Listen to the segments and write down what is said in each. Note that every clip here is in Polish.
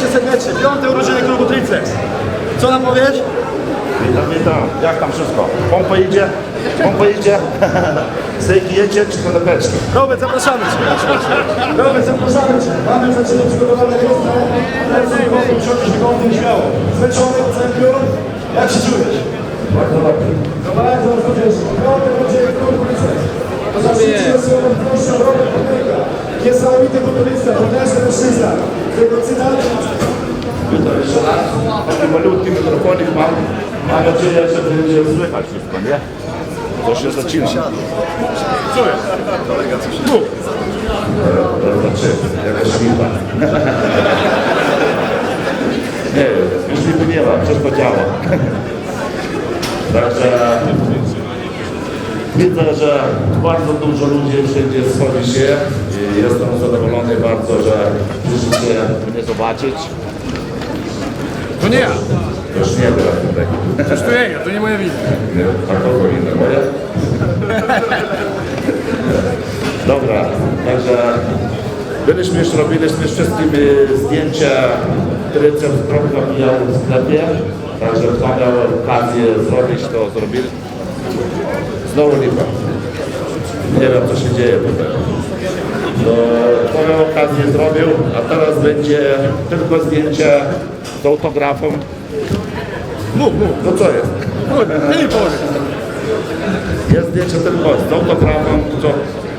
Cię serdecznie. Piąte urodziny klubu Triceps. Co nam powiesz? Witam, witam. Jak tam wszystko? Pompa idzie? Pompa idzie? Stejki jecie czy konopeczki? Robert, zapraszamy Cię. Robert, zapraszamy Cię. Mamy dla Ciebie przygotowane miejsce. Lecę i wokół, siądziesz wygodnie, śmiało. Zmęczony, piór? Jak się czujesz? Bardzo dobrze. No bardzo dobrze. Piąte urodziny klubu Triceps. Zacznijcie słowem proszę Robert Podryka. Niesamowity futbolista, potężny mężczyzna. Jego cytat Witam jeszcze raz. Taki malutki mikrofonik mam. Mam nadzieję, że będzie słychać wszystko, nie? To się zaczyna. Co jest? Kolega coś Mów. Znaczy, jakaś miła. Nie, już mi nie ma, wszystko działa. Także widzę, że bardzo dużo ludzi wszędzie schodzi się i jestem zadowolony bardzo, że przyszliście mnie zobaczyć. To nie ja, już nie była tutaj. też to ja, to nie moja wina. Nie, a kogo inne moje? Dobra, także byliśmy już, robiliśmy z wszystkimi zdjęcia trycep trochę mijał w sklepie, także kto miał okazję zrobić, to zrobili. Znowu lipa. Nie wiem, co się dzieje tutaj. No, kto miał okazję zrobił, a teraz będzie tylko zdjęcie z autografem. Mów, mów, No co jest? mów, ty powiedz. Jest zdjęcie tylko z autografem, kto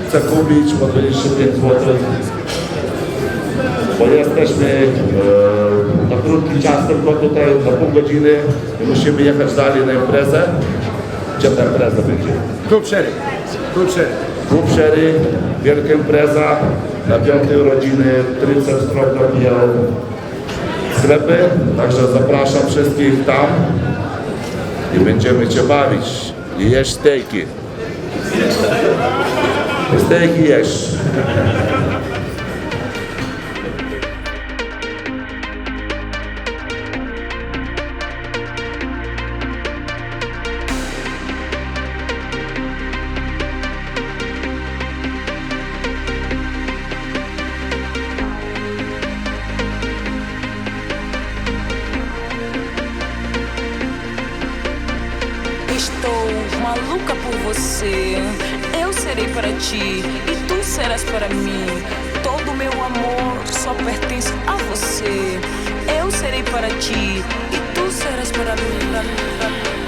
chce kupić po 25 zł. Bo jesteśmy e, na krótki czas tylko tutaj, na pół godziny i musimy jechać dalej na imprezę. Gdzie ta impreza będzie? Klub Sherry, klub Sherry. Klub Sherry, wielka impreza na piątej urodziny Tryceps Trochę miał sklepy, także zapraszam wszystkich tam i będziemy Cię bawić i jeść stejki. Stejki jesz. Serei para ti e tu serás para mim. Todo meu amor só pertence a você. Eu serei para ti e tu serás para mim.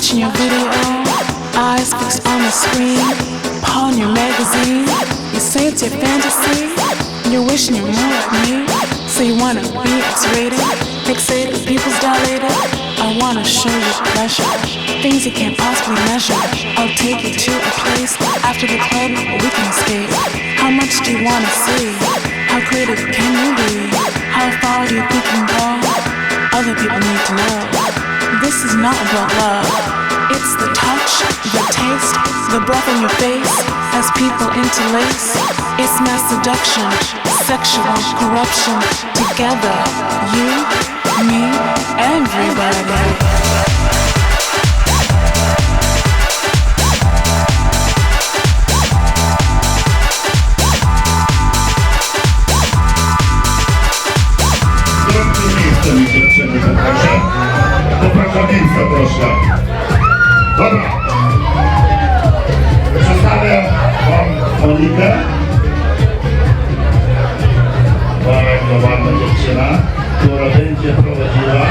Watching your video, eyes fixed on the screen. Pawn your magazine, you say it's your fantasy. You're wishing you're more like me, so you wanna be X-rated, fixated, pupils dilated. I wanna show you pleasure, things you can't possibly measure. I'll take you to a place after the club we can escape. How much do you wanna see? How creative can you be? How far do you think? Is not about love. It's the touch, the taste, the breath on your face as people interlace. It's mass seduction, sexual corruption. Together, you, me, everybody. Dziewczyna, która będzie prowadziła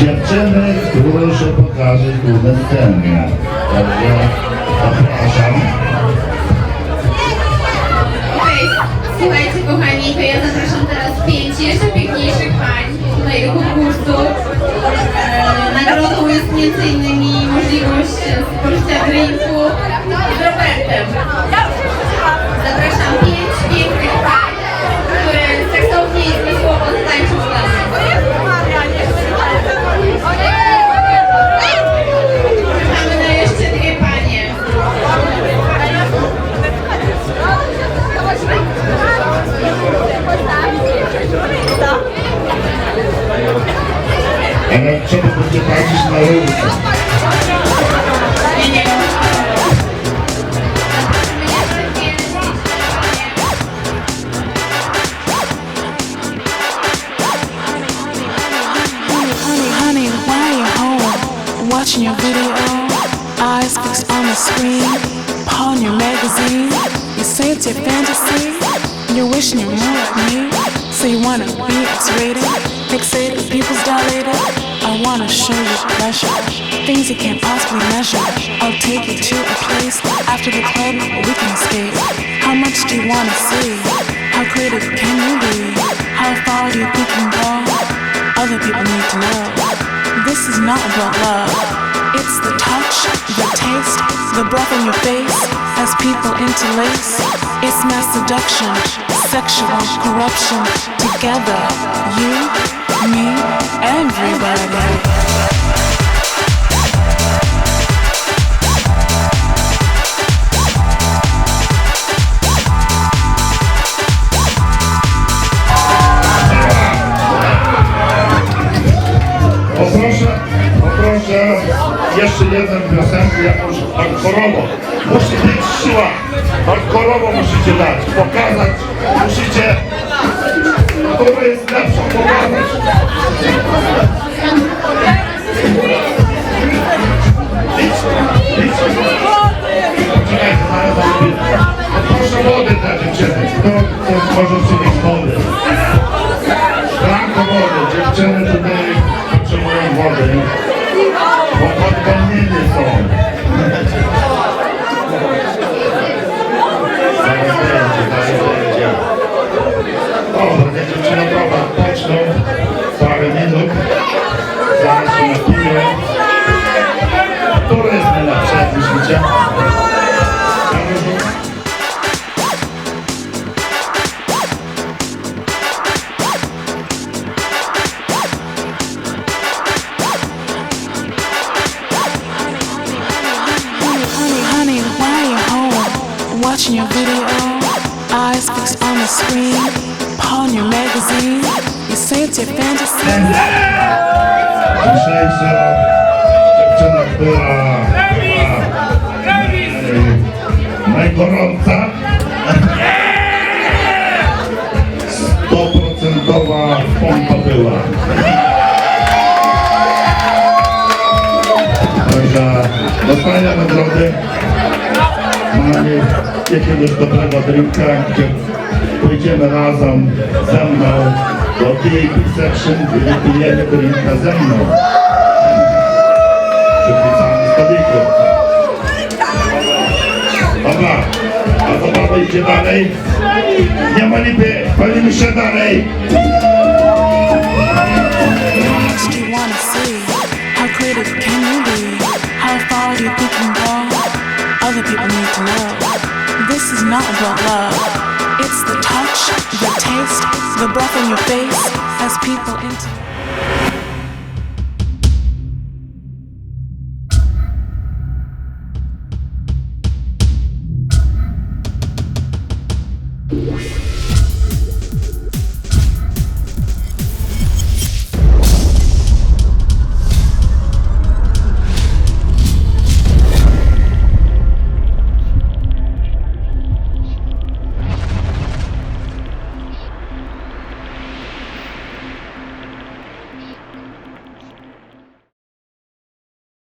dziewczyny, które się pokaże na scenie. Także zapraszam. Słuchajcie kochani, to ja zapraszam teraz pięć jeszcze piękniejszych pań tutaj do konkursu. E, nagrodą jest między innymi możliwość spożycia drinku z Robertem. Watching your video, eyes fixed on the screen. Pawn your magazine. You say it's your fantasy. You're wishing you're more like me. So you wanna be X-rated, fixated, people's dilated. I wanna show you pleasure, things you can't possibly measure. I'll take you to a place after the club we can escape. How much do you wanna see? How creative can you be? How far do you think you can go? Other people need to know this is not about love. It's the touch, the taste, the breath on your face as people interlace. It's mass seduction, sexual corruption. Together, you, me, everybody. Jeszcze jedną piosenkę jakąś hardkorową. Musi być siła. Hardkorowo musicie dać, pokazać. Musicie, która jest lepsza, pokazać. Poczekajcie, może przynieść wody? Szklanko wody. Dziewczyny tutaj potrzebują wody. The screen. Pawn your magazine. You say it's your fantasy. Dzisiejsza dziewczyna, która najgorąca, stoprocentowa pompa była. Także dostania nagrody. Mamy jakiegoś dobrego drinka, razem ze mną do VIP section i wypijemy drinka ze mną. Przypisany stoliku. Dobra, a zabawa idzie dalej. Nie ma lipy, palimy się dalej. Other people need to know this is not about love. It's the touch, the taste, the breath on your face as people into.